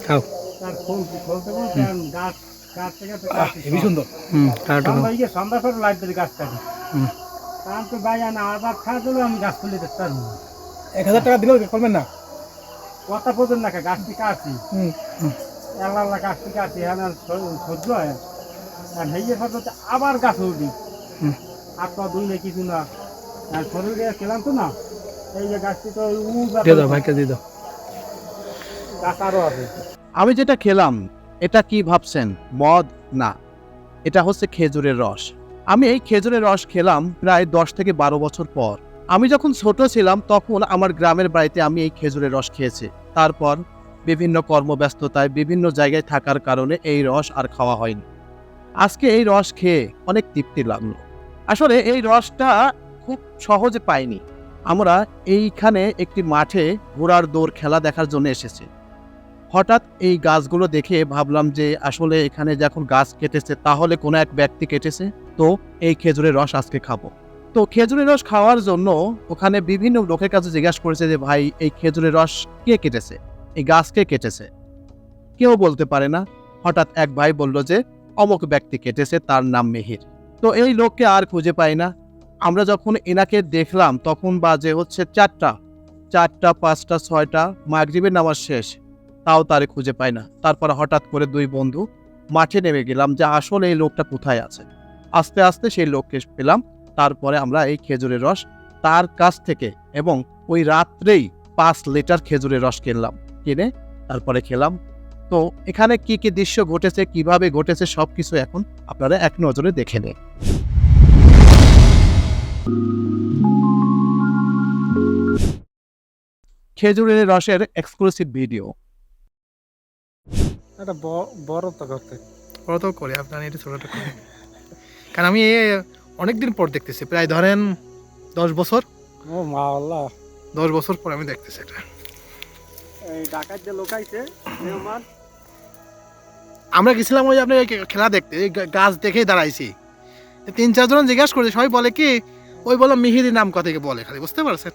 খাও। তো হেবি সুন্দর। হুম আমরা সন্ধ্যা করে হুম। কারণ তো না আবার খাওয়া দিলেও আমি গাছ তুলে দেখতে পারব এক হাজার টাকা দিলেও করবেন না? কথা পর্যন্ত না গাছটি কাটছি হুম হুম। আল্লাহ আল্লাহ গাছটি কাটছি হ্যাঁ সহ্য হয় আর আবার গাছ উঠি হাত পা দুই না কিছু না। আর শরীরে খেলাম তো না। এই যে গাছটি তো দিয়ে দাও ভাইকে দিয়ে দাও। গাছ আরও আছে আমি যেটা খেলাম, এটা কি ভাবছেন? মদ? না। এটা হচ্ছে খেজুরের রস। আমি এই খেজুরের রস খেলাম প্রায় দশ থেকে বারো বছর পর। আমি যখন ছোট ছিলাম, তখন আমার গ্রামের বাড়িতে আমি এই খেজুরের রস খেয়েছি। তারপর বিভিন্ন কর্মব্যস্ততায় বিভিন্ন জায়গায় থাকার কারণে এই রস আর খাওয়া হয়নি। আজকে এই রস খেয়ে অনেক তৃপ্তি লাগল। আসলে এই রসটা খুব সহজে পাইনি। আমরা এইখানে একটি মাঠে ঘোড়ার দৌড় খেলা দেখার জন্য এসেছি। হঠাৎ এই গাছগুলো দেখে ভাবলাম যে আসলে এখানে যখন গাছ কেটেছে, তাহলে কোনো এক ব্যক্তি কেটেছে? তো এই খেজুরের রস আজকে খাব। তো খেজুরের রস খাওয়ার জন্য ওখানে বিভিন্ন লোকের কাছে জিজ্ঞাসা করেছে যে, ভাই, এই খেজুরের রস কে কেটেছে? এই গাছ কে কেটেছে? কেউ বলতে পারে না। হঠাৎ এক ভাই বলল যে, অমুক ব্যক্তি কেটেছে, তার নাম মেহির। তো এই লোককে আর খুঁজে পাই না। আমরা যখন এনাকে দেখলাম, তখন বাজে হচ্ছে চারটা। চারটা, পাঁচটা, ছয়টা, মাগরিবের নামাজ শেষ। তাও তারে খুঁজে পায় না। তারপর হঠাৎ করে দুই বন্ধু মাঠে নেমে গেলাম যে আসলে এই লোকটা কোথায় আছে। আস্তে আস্তে সেই লোককে পেলাম। তারপরে আমরা এই খেজুরের রস তার কাছ থেকে এবং ওই রাত্রেই পাঁচ লিটার খেজুরের রস কিনলাম। কিনে তারপরে খেলাম। তো এখানে কি কি দৃশ্য ঘটেছে, কীভাবে ঘটেছে সব কিছু এখন আপনারা এক নজরে দেখে নিন। খেজুরের রসের এক্সক্লুসিভ ভিডিও একটা বড় তো করতে। বড় তো করে আপনার এটা ছোটটা করে। কারণ আমি এ অনেকদিন পর দেখতেছি প্রায় ধরেন দশ বছর। ও মা আল্লাহ দশ বছর পর আমি দেখতেছি এটা। এই ডাকাত যে লোক আইছে আমার। আমরা গেছিলাম ওই আপনার খেলা দেখতে এই গাছ দেখেই দাঁড়াইছি। তিন চারজন জিজ্ঞাসা করেছে সবাই বলে কি ওই বলো মিহিরি নাম কথা বলে খালি বুঝতে পারছেন?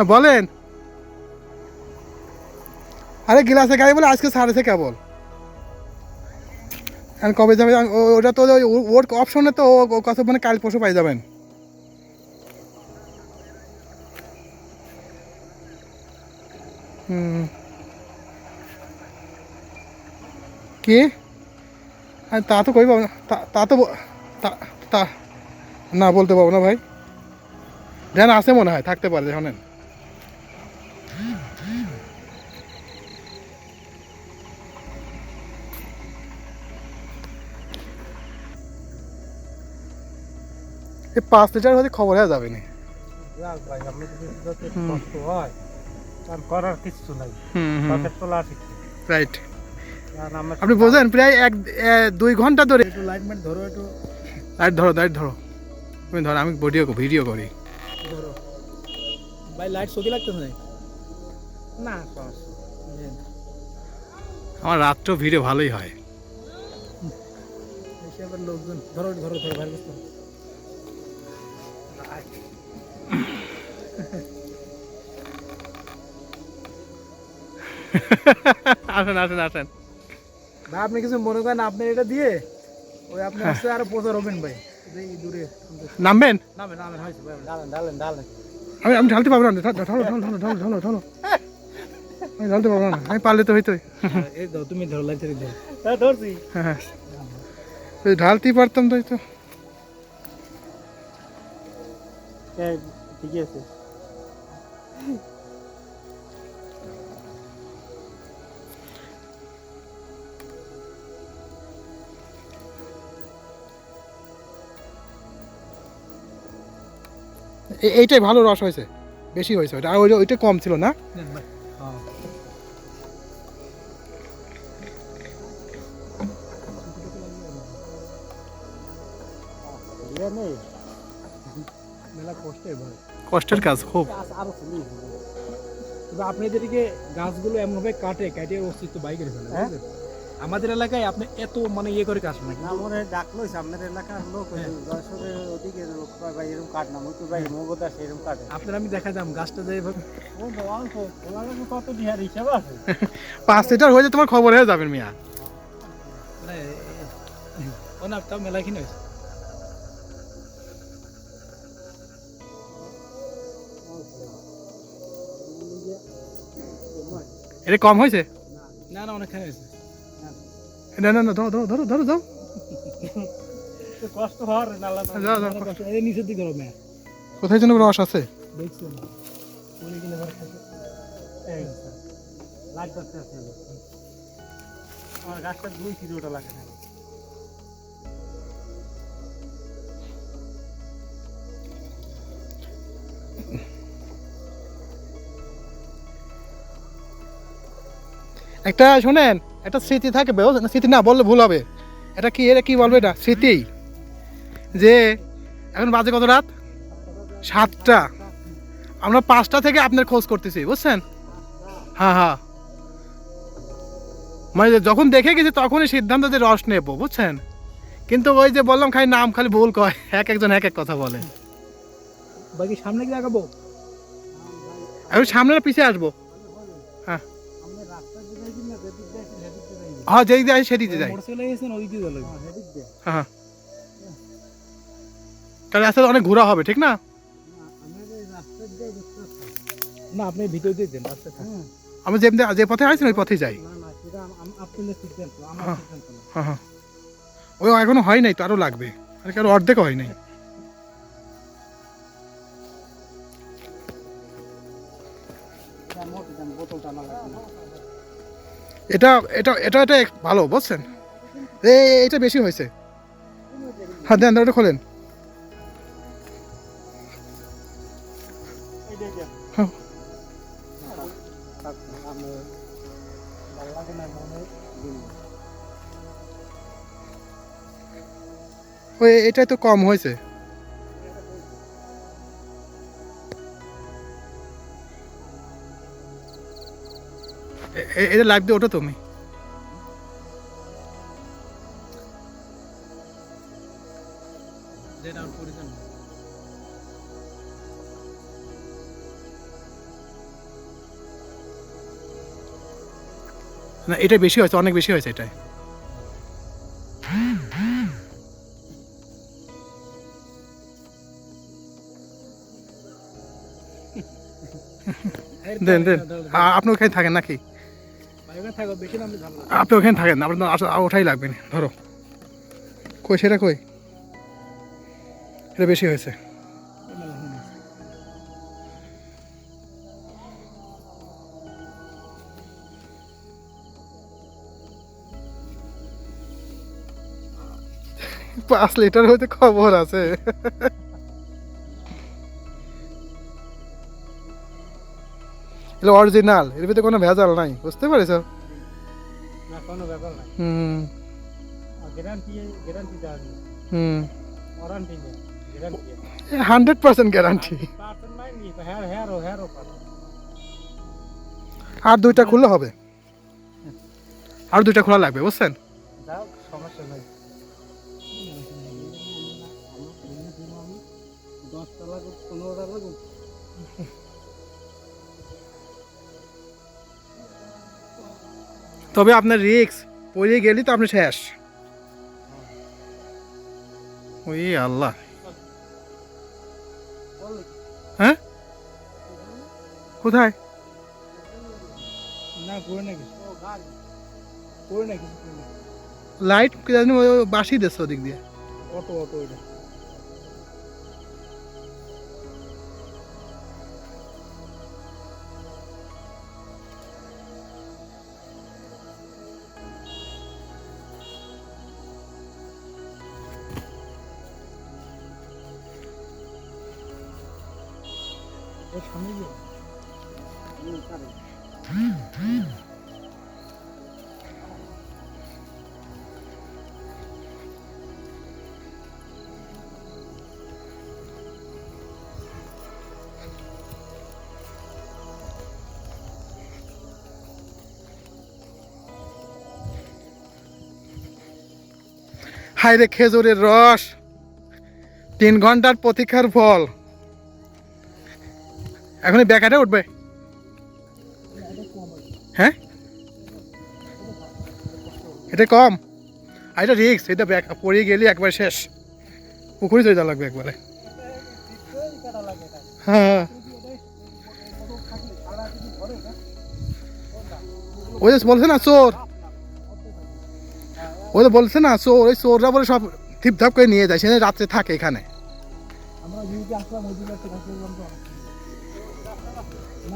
হ্যাঁ বলেন। আরে গিলাসে গাড়ি বলে আজকে ছাড়েছে কেবল। কবে যাবে ওটা তো ওর অপশনে তো কত মানে কাল পরশু পাই যাবেন। হুম। কি? আর, তা তো কই পাবো না। তা- তা তো তা তা, না বলতে পারব না ভাই। ধ্যান আছে মনে হয়, থাকতে পারে শোনেন এই পাঁচ লিটার হয়তো খবর হয়ে যাবে না। করার কিছু নাই। রাইট আপনি বোঝেন প্রায় এক দুই ঘণ্টা ধরে একটু লাইট মাইট ধরো একটু। লাইট ধরো লাইট ধরো। তুমি ধরো আমি ভিডিও ভিডিও করি। ধরো। ভাই লাইট সকি লাগতেছে না। আমার রাত্রেও ভিডিও ভালোই হয়। লোকজন ধরো ধরো ধরো ভাই আসেন আসেন আসেন। ভাই আপনি কিছু মনে করেন আপনি এটা দিয়ে? ওই আপনি হচ্ছে আরও প্রচার হবেন ভাই। এই দূরে নামবেন? নামেন নামেন হয়েছে ভাই। ডালেন ডালেন ডালেন। আমি আমি ঢালতে পারব না ঢালো ঢালো ঢালো ঢালো ঢালো ঢালো আমি ঢালতে পারব না আমি পারলে তো হইতোই। এই দাও তুমি ধরো লাইট হ্যাঁ ধরছি। হ্যাঁ হ্যাঁ। ঢালতেই পারতাম তো হয়তো ঠিক আছে। এইটাই ভালো রস হয়েছে বেশি হয়েছে ওইটা। আর ওইটা ওইটা কম ছিল না? কষ্টের কাজ খুব। আপনি যেদিকে গাছগুলো এমনভাবে কাটে কাটে অস্তিত্ব বাই করে ফেলে হ্যাঁ? আমাদের এলাকায় আপনি এত মানে ইয়ে করে কাজ না না মনে ডাকলো সামনের এলাকার লোক হ্যাঁ। ওদিকে লোক ভাই এরকম কাট না মুকুর ভাই মগদা সেরকম কাটে আপনার আমি দেখা যাম গাছটা যে ও অল্প ওনার কত ডিহার হিসাব আছে? পাঁচ লিটার হয়েছে তোমার খবর হয়ে যাবেন মিয়া। মানে ও না তাও মেলা কিনে হয়েছে। এটা কম হয়েছে? না না অনেকখানি হয়েছে। না না না ধরো ধরো ধরো ধরো যাও কষ্ট হওয়ার নালা যাও যাও। কষ্ট। এই নিচের দিকে রমে কোথায় যেন রস আছে? দেখছেন উনি কিনে ঘরে থাকে এই লাগতে আছে আমার গাছটা দুই কিলো ওটা লাগে না। একটা শোনেন। একটা স্মৃতি থাকে? স্মৃতি না বললে ভুল হবে। এটা কি এটা কি বলবে এটা? স্মৃতি যে এখন বাজে কত রাত? সাতটা। আমরা পাঁচটা থেকে আপনার খোঁজ করতেছি বুঝছেন? হ্যাঁ হ্যাঁ। মানে যখন দেখে গেছি তখনই সিদ্ধান্ত যে রস নেব বুঝছেন? কিন্তু ওই যে বললাম খালি নাম খালি ভুল কয় এক একজন এক এক কথা বলে। বাকি সামনে কি লাগাবো আমি সামনে পিছিয়ে আসব। হ্যাঁ। হ্যাঁ যেদিক দিয়ে আসি সেদিকে যাই। মোটরসাইকেল গেছেন ওই দিকে যাবে হ্যাঁ দিয়ে। হ্যাঁ তাহলে রাস্তায় অনেক ঘোরা হবে ঠিক না? না, দিয়ে আপনি ভিতর দিয়ে দেন রাস্তা আমি যে যে পথে আসছি ওই পথে যাই। হ্যাঁ। হ্যাঁ হ্যাঁ। ওই এখনও হয় নাই তো আরও লাগবে। আর কারও অর্ধেক হয় নাই। মোট বোতলটা লাগবে। না। এটা এটা এটা এটা ভালো, বুঝছেন এ, এটা বেশি হয়েছে হ্যাঁ দেন, ওটা খোলেন। হ্যাঁ। ওই, এটাই তো কম হয়েছে এটা লাইভ দিয়ে ওটা তুমি। না। এটা বেশি হয়েছে অনেক বেশি হয়েছে এটাই দেন দেন আপনি ওখানে থাকেন নাকি? আপনি ওখানে থাকেন আপনার ওঠাই লাগবে ধরো। কই, সেটা কই? এটা বেশি হয়েছে। পাঁচ লিটার হইতে খবর আছে। এটা অরিজিনাল এর ভিতরে কোনো ভেজাল নাই বুঝতে পারিস না কোনো ব্যাপার না হুম। গ্যারান্টি গ্যারান্টি দেওয়া হুম। Warranty guarantee hundred percent guarantee নাই আর দুইটা খুললে হবে। আর দুইটা খোলা লাগবে বুঝছেন? সমস্যা নাই। তবে আপনার রিক্স পড়ে গেলি তো আপনি শেষ। ওই আল্লাহ। হ্যাঁ? কোথায়? লাইট বাসি দিচ্ছে ওদিক দিয়ে। অটো অটো এটা সামনে গিয়ে হায় রে খেজুরের রস। তিন ঘণ্টার প্রতীক্ষার ফল। এখনই ব্যাকাটে উঠবে। হ্যাঁ? এটা কম। আর এটা রিক্স এটা ব্যাক পড়ে গেলে একবার শেষ। পুকুরে চলে যাওয়া লাগবে একবারে। হ্যাঁ। ওই বলছে না চোর। ওই তো বলছে না চোর, ওই চোররা বলে সব ঠিপঠাপ করে নিয়ে যায়, সে রাত্রে থাকে এখানে। আমরা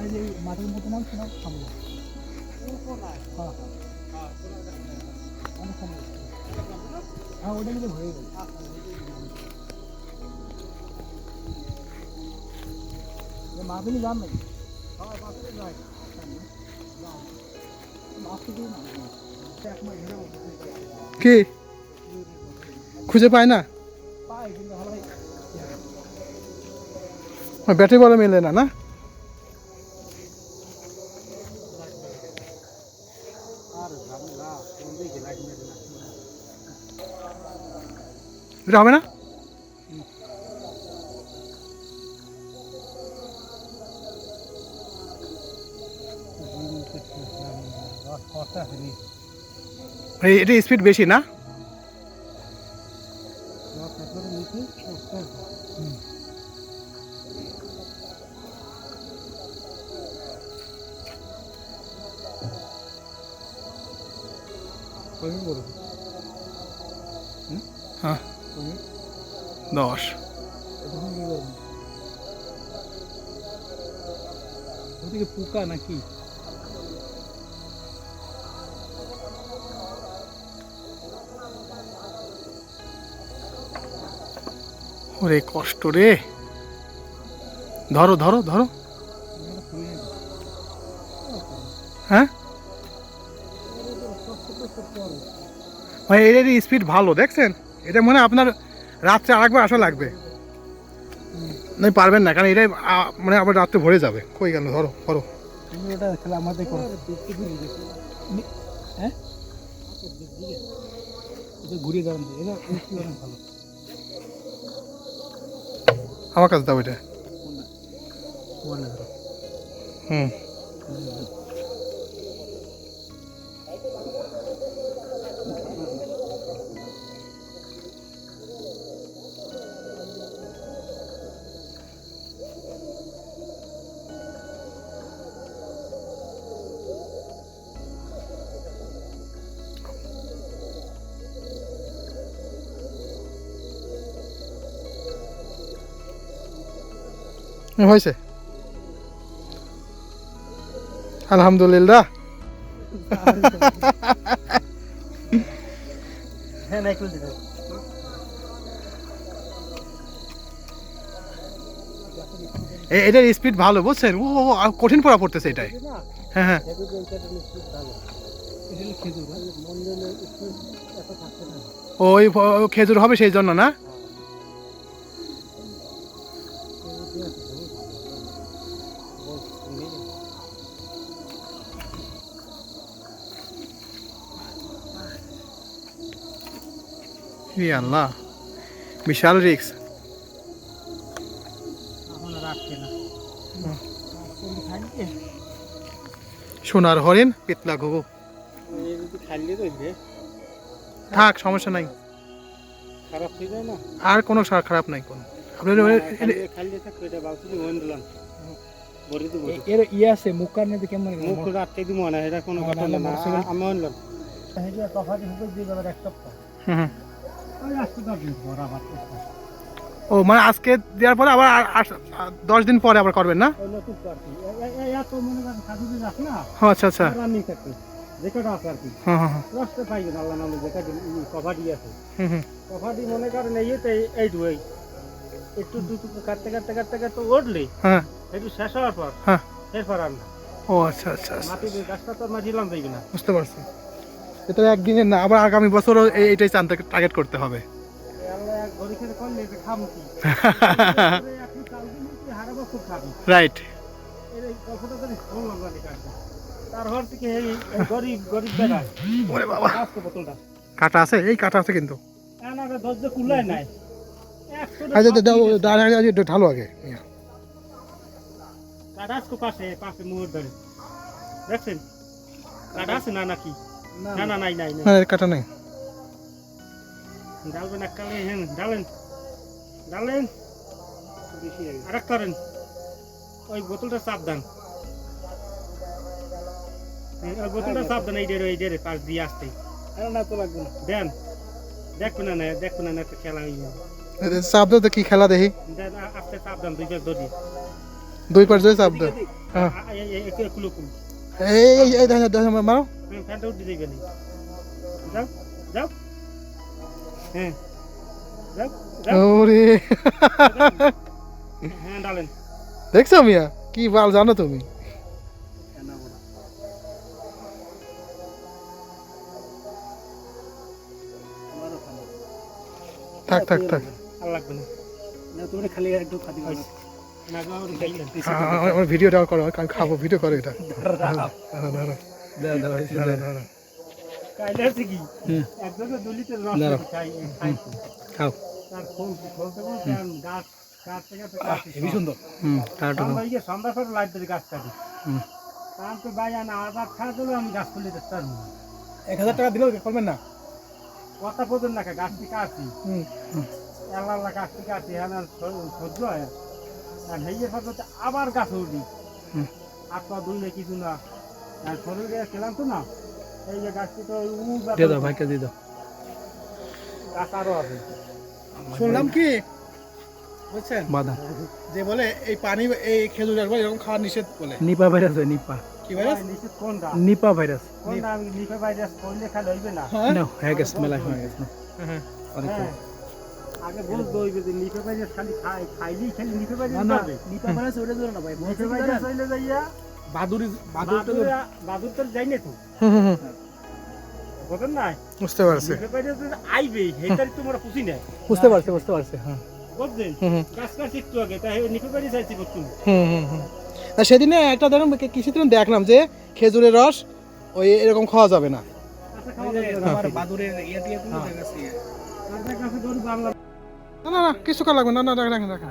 এই যে এই মতো নাম শোনা সামনে হ্যাঁ অনেক হ্যাঁ ওটা কিন্তু হয়ে গেল। মাপিনি যান নাকি? কি? খুঁজে পায় না? ব্যাটারি বলে মেলে না না? এটা হবে না? এটা স্পিড বেশি না? হ্যাঁ। দশ। ওদিকে পোকা নাকি? ওরে কষ্ট রে। ধরো ধরো ধরো। হ্যাঁ? ভাই এর স্পিড ভালো দেখছেন? এটা মনে আপনার রাত্রে আরেকবার আসা লাগবে। না পারবেন না, কারণ এটাই মানে আবার রাত্রে ভরে যাবে। কই গেল? ধরো ধরো। হ্যাঁ আমার কাছে দাও এটা। হুম। হয়েছে? আলহামদুলিল্লাহ। হ্যাঁ এটার স্পিড ভালো বুঝছেন? ও কঠিন পড়া পড়তেছে এটাই হ্যাঁ হ্যাঁ। ওই খেজুর হবে সেই জন্য না? ই আল্লাহ বিশাল রিক্স সোনার হরিণ পিতলা ঘুঘু। থাক সমস্যা নাই। খারাপ হয়ে যায় না আর কোনো সার খারাপ নাই কোনো। আপনার এটা এর ইয়ে আছে মুখ দেখে কেমন মুখ রাখতে দিব না এটা কোনো না, কথা না, না আমি আনলাম। এটা তফাতি হবে দিয়ে যাবে এক সপ্তাহ। হুম। ও মানে আজকে দেওয়ার পরে আবার দশ দিন পরে আবার করবেন না? না? আচ্ছা আচ্ছা। আছে আর কি। হ্যাঁ হ্যাঁ হ্যাঁ। পাইবেন আল্লাহ নামে যেটা কভাডি আছে। হুম হুম। কভাডি মনে করেন এই তো এই একটু দুটো কাটতে কাটতে কাটতে কাটতে উঠলে হ্যাঁ। একটু শেষ হওয়ার পর হ্যাঁ। এরপর আর না। ও আচ্ছা আচ্ছা আচ্ছা। মাটি গাছটা তো মাটি না। বুঝতে পারছি। এটা একদিনের না আবার আগামী বছরও এই- এইটাই চান টার্গেট করতে হবে। রাইট কাটা আছে? এই কাটা আছে কিন্তু। আচ্ছা দাঁড়া ঢালো আগে। কাটা পাশে পাশে মুহূর্ত ধরে। দেখছেন? কাটা আছে না নাকি? না না নাই নাই নাই। না এর কাটা নেই। ডালবেন হ্যাঁ ডালেন। ডালেন। আর এক করেন ওই বোতলটা চাপ দেন। ওই বোতলটা চাপ দেন এই ডেরে এই ডেরে পাশ দিয়ে আসতে। না তো লাগবে না। দেন। দেখবেন না দেখবেন না একটা খেলা হয়ে চাপ দাও তো কি খেলা দেখি। আস্তে চাপ দেন দুই পাশ ধরি। দুই পাশ ধরে চাপ দাও। হ্যাঁ। একটু কুলো কুলো। এই এই এই দেখো দেখো মারো। হ্যাঁ ফ্যানটা উঠে দিবেন যাও যাও। হ্যাঁ যাও যাও। ওরে। হ্যাঁ ডালেন। দেখছ মিয়া? কি বাল জানো তুমি? থাক থাক থাক। আর লাগবে না। না তুমি খালি একটু খাদি না। আমার- আমার ভিডিওটা করো আমি খাব ভিডিও করো এটা। খাও। এক হাজার টাকা দিলেও করবেন না? কথা পর্যন্ত না গাছ থেকে আসি। হুম আল্লাহ আল্লাহ গাছ থেকে আসি হ্যাঁ সহ্য হয় আর আবার গাছ উঠি হুম। হাত পা কিছু না। আর শরীরে খেলাম তো না। এই যে গাছটি তো দিয়ে দাও ভাইকে দিয়ে দাও। গাছ আরও আছে। শুনলাম কি? বুঝছেন? বাদা যে বলে এই পানি এই খেজুর বলে এরকম খাওয়া নিষেধ বলে। নিপা ভাইরাস হয় নিপা। কি ভাইরাস? নিচে কোনটা? নিপা ভাইরাস। কোনটা? আমি ভাইরাস করলে খালি হইবে না। হ্যাঁ? না হয়ে গেছে মেলা হয়ে গেছে। হ্যাঁ। অনেক হ্যাঁ। আগে বুঝতে হইবে যে নিপে ভাইরাস খালি খাই খাইলেই খালি নিপে ভাইরাস না। পাবে। নিপা ভাইরাস ওটা না ভাই নিপে ভাইরাস হইলে যাইয়া বাদুরি বাদুর বাদুর তো যাই না তো হুম, হুম, হুম। বুঝেন না বুঝতে পারছি। নিপে ভাইরাস আইবে হেতারি তোমরা খুশি না বুঝতে পারছি বুঝতে পারছি হ্যাঁ। বুঝলেন হুম হুম। গাছ গাছ একটু আগে তাই নিপে ভাইরাস আইছি করতুম হুম হুম। হুম সেদিনে একটা ধরুন কিছুদিন দেখলাম যে খেজুরের রস ওই এরকম খাওয়া যাবে না। আচ্ছা। আমার বাদুরের ইয়ে টিয়ে কোনো হ্যাঁ। জায়গা না না না কিছু করা লাগবে না। না রাখেন রাখেন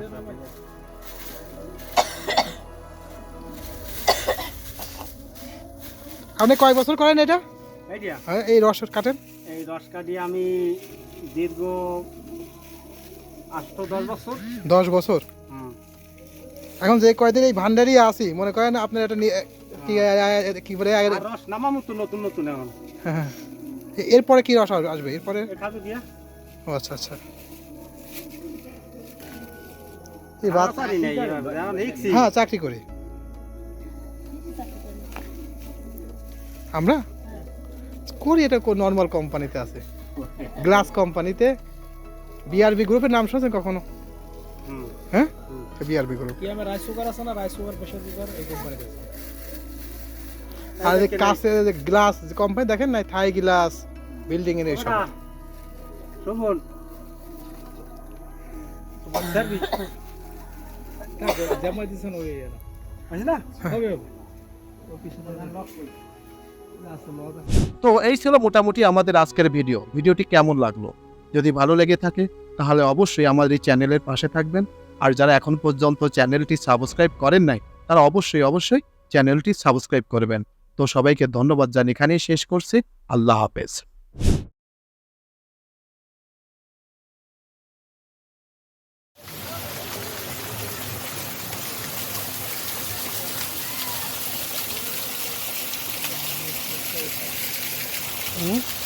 আপনি কয় বছর করেন এটা? হ্যাঁ, এই রস কাটেন। এই রস কাটি আমি দীর্ঘ আট দশ বছর। দশ বছর? এখন যে কয়দিন এই ভান্ডারি আসি মনে করেন আপনার এটা নিয়ে কি বলে রস নামামু তো নতুন নতুন এখন। হ্যাঁ, হ্যাঁ। এরপরে কি রস আসবে? এরপরে? ও আচ্ছা আচ্ছা। এই। হ্যাঁ চাকরি করি। আমরা? করি এটা নর্মাল কোম্পানিতে আছে। গ্লাস কোম্পানিতে বিআরবি গ্রুপের নাম শুনেছেন কখনো? হুম। হ্যাঁ। বিআরবি গ্রুপ কি আমার রাইস সুগার আছে না? রাইস সুগার প্রেসার কুকার এই কোম্পানি আর যে কাছে যে গ্লাস কোম্পানি দেখেন না থাই গ্লাস বিল্ডিং এর এইসব। ওটা, তো এই ছিল মোটামুটি আমাদের আজকের ভিডিও। ভিডিওটি কেমন লাগল? যদি ভালো লেগে থাকে, তাহলে অবশ্যই আমাদের এই চ্যানেলের পাশে থাকবেন। আর যারা এখন পর্যন্ত চ্যানেলটি সাবস্ক্রাইব করেন নাই, তারা অবশ্যই অবশ্যই চ্যানেলটি সাবস্ক্রাইব করবেন। তো সবাইকে ধন্যবাদ জানিয়ে এখানেই শেষ করছি। আল্লাহ হাফেজ। eh.